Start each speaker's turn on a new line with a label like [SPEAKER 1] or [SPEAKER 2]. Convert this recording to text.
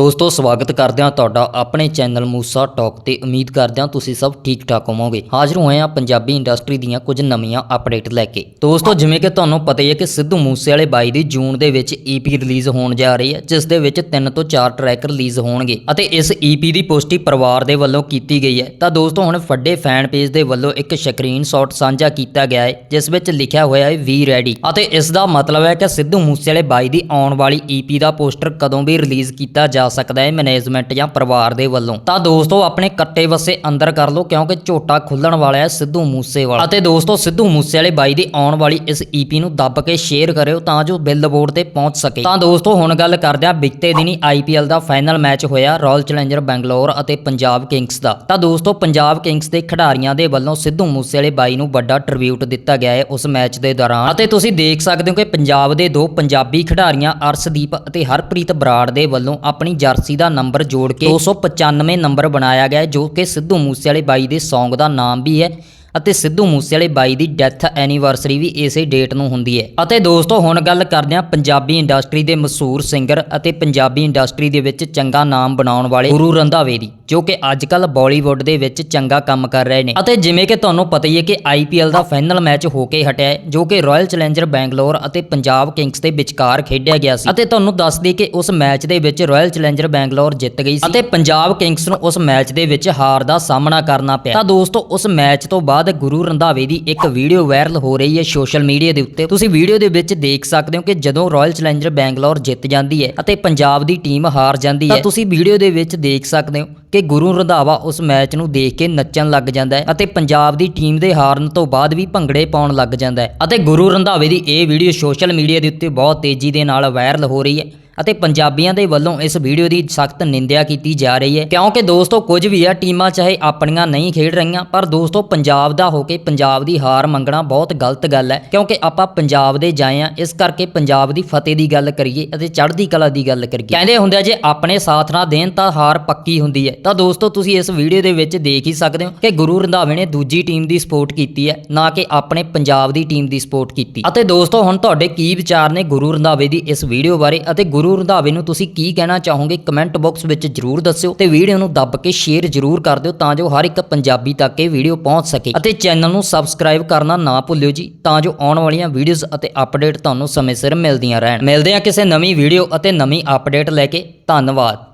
[SPEAKER 1] ਦੋਸਤੋ, ਸਵਾਗਤ ਕਰਦੇ ਹਾਂ ਤੁਹਾਡਾ ਆਪਣੇ ਚੈਨਲ ਮੂਸਾ ਟਾਕ ਤੇ ਉਮੀਦ ਕਰਦੇ ਹਾਂ ਤੁਸੀਂ ਸਭ ਠੀਕ ਠਾਕ ਹੋਵੋਗੇ। ਹਾਜ਼ਰ ਹੋਏ ਹਾਂ ਪੰਜਾਬੀ ਇੰਡਸਟਰੀ ਦੀਆਂ ਕੁਝ ਨਵੀਆਂ ਅਪਡੇਟ ਲੈ ਕੇ। ਦੋਸਤੋ, ਜਿਵੇਂ ਕਿ ਤੁਹਾਨੂੰ ਪਤਾ ਹੀ ਹੈ ਕਿ ਸਿੱਧੂ ਮੂਸੇਵਾਲੇ ਬਾਈ ਦੀ ਜੂਨ ਦੇ ਵਿੱਚ ਈਪੀ ਰਿਲੀਜ਼ ਹੋਣ ਜਾ ਰਹੀ ਹੈ, ਜਿਸ ਦੇ ਵਿੱਚ 3 ਤੋਂ 4 ਟਰੈਕ ਰਿਲੀਜ਼ ਹੋਣਗੇ ਅਤੇ ਇਸ ਈਪੀ ਦੀ ਪੁਸ਼ਟੀ ਪਰਿਵਾਰ ਦੇ ਵੱਲੋਂ ਕੀਤੀ ਗਈ ਹੈ। ਤਾਂ ਦੋਸਤੋ, ਹੁਣ ਵੱਡੇ ਫੈਨ ਪੇਜ ਦੇ ਵੱਲੋਂ ਇੱਕ ਸਕਰੀਨਸ਼ਾਟ ਸਾਂਝਾ ਕੀਤਾ ਗਿਆ ਹੈ, ਜਿਸ ਵਿੱਚ ਲਿਖਿਆ ਹੋਇਆ ਹੈ, ਵੀ ਰੈਡੀ। ਅਤੇ ਇਸ ਦਾ ਮਤਲਬ ਹੈ ਕਿ ਸਿੱਧੂ ਮੂਸੇਵਾਲੇ ਬਾਈ ਦੀ ਆਉਣ ਵਾਲੀ ਈਪੀ ਦਾ ਪੋਸਟਰ ਕਦੋਂ ਵੀ ਰਿਲੀਜ਼ ਕੀਤਾ ਜਾ ਸਕਦਾ ਹੈ ਮੈਨੇਜਮੈਂਟ ਜਾਂ ਪਰਿਵਾਰ ਦੇ ਵੱਲੋਂ। ਤਾਂ ਦੋਸਤੋ, ਆਪਣੇ ਕੱਟੇ ਵਸੇ ਅੰਦਰ ਕਰ ਲਓ, ਕਿਉਂਕਿ ਝੋਟਾ ਖੁੱਲਣ ਵਾਲਾ ਹੈ ਸਿੱਧੂ ਮੂਸੇਵਾਲਾ। ਅਤੇ ਦੋਸਤੋ, ਸਿੱਧੂ ਮੂਸੇਵਾਲੇ ਬਾਈ ਦੀ ਆਉਣ ਵਾਲੀ ਇਸ ਈਪੀ ਨੂੰ ਦੱਬ ਕੇ ਸ਼ੇਅਰ ਕਰਿਓ ਤਾਂ ਜੋ ਬਿਲਬੋਰਡ ਤੇ ਪਹੁੰਚ ਸਕੇ। ਤਾਂ ਦੋਸਤੋ, ਹੁਣ ਗੱਲ ਕਰਦੇ ਹਾਂ ਬੀਤੇ ਦਿਨੀ ਆਈਪੀਐਲ ਦਾ ਫਾਈਨਲ ਮੈਚ ਹੋਇਆ ਰਾਇਲ ਚੈਲੰਜਰ ਬੈਂਗਲੌਰ ਅਤੇ ਪੰਜਾਬ ਕਿੰਗਸ ਦਾ। ਤਾਂ ਦੋਸਤੋ, ਪੰਜਾਬ ਕਿੰਗਸ ਦੇ ਖਿਡਾਰੀਆਂ ਦੇ ਵੱਲੋਂ ਸਿੱਧੂ ਮੂਸੇਵਾਲੇ ਬਾਈ ਨੂੰ ਵੱਡਾ ਟ੍ਰਿਬਿਊਟ ਦਿੱਤਾ ਗਿਆ ਹੈ ਉਸ ਮੈਚ ਦੇ ਦੌਰਾਨ। ਅਤੇ ਤੁਸੀਂ ਦੇਖ ਸਕਦੇ ਹੋ ਕਿ ਪੰਜਾਬ ਦੇ ਦੋ ਪੰਜਾਬੀ ਖਿਡਾਰੀਆਂ ਅਰਸ਼ਦੀਪ ਅਤੇ ਹਰਪ੍ਰੀਤ ਬਰਾੜ ਦੇ ਵੱਲੋਂ ਆਪਣੀ ਜਰਸੀ ਦਾ ਨੰਬਰ ਜੋੜ ਕੇ 295 ਨੰਬਰ ਬਣਾਇਆ ਗਿਆ ਜੋ ਕਿ ਸਿੱਧੂ ਮੂਸੇਵਾਲੇ ਬਾਈ ਦੇ Song ਦਾ ਨਾਮ ਵੀ ਹੈ। ਅਤੇ ਸਿੱਧੂ ਮੂਸੇਵਾਲੇ ਬਾਈ ਦੀ ਡੈਥ ਐਨੀਵਰਸਰੀ ਵੀ ਇਸੇ ਡੇਟ ਨੂੰ ਹੁੰਦੀ ਹੈ। ਅਤੇ ਦੋਸਤੋ, ਹੁਣ ਗੱਲ ਕਰਦੇ ਹਾਂ ਪੰਜਾਬੀ ਇੰਡਸਟਰੀ ਦੇ ਮਸ਼ਹੂਰ ਸਿੰਗਰ ਅਤੇ ਪੰਜਾਬੀ ਇੰਡਸਟਰੀ ਦੇ ਵਿੱਚ ਚੰਗਾ ਨਾਮ ਬਣਾਉਣ ਵਾਲੇ ਗੁਰੂ ਰੰਧਾਵੇ ਦੀ, ਜੋ ਕਿ ਅੱਜਕੱਲ ਬਾਲੀਵੁੱਡ ਦੇ ਵਿੱਚ ਚੰਗਾ ਕੰਮ ਕਰ ਰਹੇ ਨੇ। ਅਤੇ ਜਿਵੇਂ ਕਿ ਤੁਹਾਨੂੰ ਪਤਾ ਹੀ ਹੈ ਕਿ ਆਈਪੀਐਲ ਦਾ ਫਾਈਨਲ ਮੈਚ ਹੋ ਕੇ ਹਟਿਆ ਹੈ, ਜੋ ਕਿ ਰਾਇਲ ਚੈਲੰਜਰ ਬੈਂਗਲੌਰ ਅਤੇ ਪੰਜਾਬ ਕਿੰਗਸ ਦੇ ਵਿਚਕਾਰ ਖੇਡਿਆ ਗਿਆ ਸੀ। ਅਤੇ ਤੁਹਾਨੂੰ ਦੱਸ ਦਈਏ ਕਿ ਉਸ ਮੈਚ ਦੇ ਵਿੱਚ ਰਾਇਲ ਚੈਲੰਜਰ ਬੈਂਗਲੌਰ ਜਿੱਤ ਗਈ ਸੀ। ਅਤੇ ਪੰਜਾਬ ਕਿੰਗਸ ਨੂੰ ਉਸ ਮੈਚ ਦੇ ਵਿੱਚ ਹਾਰ ਦਾ ਸਾਹਮਣਾ ਕਰਨਾ ਪਿਆ। ਤਾਂ ਦੋਸਤੋ, ਉਸ ਮੈਚ ਤੋਂ ਬਾਅਦ ਗੁਰੂ ਰੰਧਾਵੇ ਦੀ ਇੱਕ ਵੀਡੀਓ ਵਾਇਰਲ ਹੋ ਰਹੀ ਹੈ ਸੋਸ਼ਲ ਮੀਡੀਆ ਦੇ ਉੱਤੇ। ਤੁਸੀਂ ਵੀਡੀਓ ਦੇ ਵਿੱਚ ਦੇਖ ਸਕਦੇ ਹੋ ਕਿ ਜਦੋਂ ਰਾਇਲ ਚੈਲੰਜਰ ਬੈਂਗਲੌਰ ਜਿੱਤ ਜਾਂਦੀ ਹੈ ਅਤੇ ਪੰਜਾਬ ਦੀ ਟੀਮ ਹਾਰ ਜਾਂਦੀ ਹੈ ਤਾਂ ਤੁਸੀਂ ਵੀਡੀਓ ਦੇ ਵਿੱਚ ਦੇਖ ਸਕਦੇ ਹੋ ਕਿ ਗੁਰੂ ਰੰਧਾਵਾ ਉਸ ਮੈਚ ਨੂੰ ਦੇਖ ਕੇ ਨੱਚਣ ਲੱਗ ਜਾਂਦਾ ਹੈ ਅਤੇ ਪੰਜਾਬ ਦੀ ਟੀਮ ਦੇ ਹਾਰਨ ਤੋਂ ਬਾਅਦ ਵੀ ਭੰਗੜੇ ਪਾਉਣ ਲੱਗ ਜਾਂਦਾ ਹੈ। ਅਤੇ ਗੁਰੂ ਰੰਧਾਵੇ ਦੀ ਇਹ ਵੀਡੀਓ ਸੋਸ਼ਲ ਮੀਡੀਆ ਦੇ ਉੱਤੇ ਬਹੁਤ ਤੇਜ਼ੀ ਦੇ ਨਾਲ ਵਾਇਰਲ ਹੋ ਰਹੀ ਹੈ। ਅਤੇ ਪੰਜਾਬੀਆਂ ਦੇ ਵੱਲੋਂ ਇਸ ਵੀਡੀਓ ਦੀ ਸਖਤ ਨਿੰਦਿਆ ਕੀਤੀ ਜਾ ਰਹੀ ਹੈ। ਕਿਉਂਕਿ ਦੋਸਤੋ, ਕੁਝ ਵੀ ਆ, ਟੀਮਾਂ ਚਾਹੇ ਆਪਣੀਆਂ ਨਹੀਂ ਖੇਡ ਰਹੀਆਂ, ਪਰ ਦੋਸਤੋ, ਪੰਜਾਬ ਦਾ ਹੋ ਕੇ ਪੰਜਾਬ ਦੀ ਹਾਰ ਮੰਗਣਾ ਬਹੁਤ ਗਲਤ ਗੱਲ ਹੈ। ਕਿਉਂਕਿ ਆਪਾਂ ਪੰਜਾਬ ਦੇ ਜਾਏ ਆ, ਇਸ ਕਰਕੇ ਪੰਜਾਬ ਦੀ ਫਤਿਹ ਦੀ ਗੱਲ ਕਰੀਏ ਅਤੇ ਚੜ੍ਹਦੀ ਕਲਾ ਦੀ ਗੱਲ ਕਰੀਏ। ਕਹਿੰਦੇ ਹੁੰਦੇ ਆ, ਜੇ ਆਪਣੇ ਸਾਥ ਨਾ ਦੇਣ ਤਾਂ ਹਾਰ ਪੱਕੀ ਹੁੰਦੀ ਹੈ। ਤਾਂ ਦੋਸਤੋ, ਤੁਸੀਂ ਇਸ ਵੀਡੀਓ ਦੇ ਵਿੱਚ ਦੇਖ ਹੀ ਸਕਦੇ ਹੋ ਕਿ ਗੁਰੂ ਰੰਧਾਵੇ ਨੇ ਦੂਜੀ ਟੀਮ ਦੀ ਸਪੋਰਟ ਕੀਤੀ ਹੈ, ਨਾ ਕਿ ਆਪਣੇ ਪੰਜਾਬ ਦੀ ਟੀਮ ਦੀ ਸਪੋਰਟ ਕੀਤੀ। ਅਤੇ ਦੋਸਤੋ, ਹੁਣ ਤੁਹਾਡੇ ਕੀ ਵਿਚਾਰ ਨੇ ਗੁਰੂ ਰੰਧਾਵੇ ਦੀ ਇਸ ਵੀਡੀਓ ਬਾਰੇ ਅਤੇ ਗੁਰੂ ਰੰਧਾਵੇ ਨੂੰ ਤੁਸੀਂ ਕੀ ਕਹਿਣਾ ਚਾਹੋਗੇ ਕਮੈਂਟ ਬਾਕਸ ਵਿੱਚ ਜਰੂਰ ਦੱਸਿਓ ਤੇ ਵੀਡੀਓ ਨੂੰ ਦੱਬ ਕੇ ਸ਼ੇਅਰ ਜਰੂਰ ਕਰ ਦਿਓ ਤਾਂ ਜੋ ਹਰ ਇੱਕ ਪੰਜਾਬੀ ਤੱਕ ਇਹ ਵੀਡੀਓ ਪਹੁੰਚ ਸਕੇ। ਅਤੇ ਚੈਨਲ ਨੂੰ ਸਬਸਕ੍ਰਾਈਬ ਕਰਨਾ ਨਾ ਭੁੱਲਿਓ ਜੀ, ਤਾਂ ਜੋ ਆਉਣ ਵਾਲੀਆਂ ਵੀਡੀਓਜ਼ ਅਤੇ ਅਪਡੇਟ ਤੁਹਾਨੂੰ ਸਮੇਂ ਸਿਰ ਮਿਲਦੀਆਂ ਰਹਿਣ। ਮਿਲਦੇ ਹਾਂ ਕਿਸੇ ਨਵੀਂ ਵੀਡੀਓ ਅਤੇ ਨਵੀਂ ਅਪਡੇਟ ਲੈ ਕੇ। ਧੰਨਵਾਦ।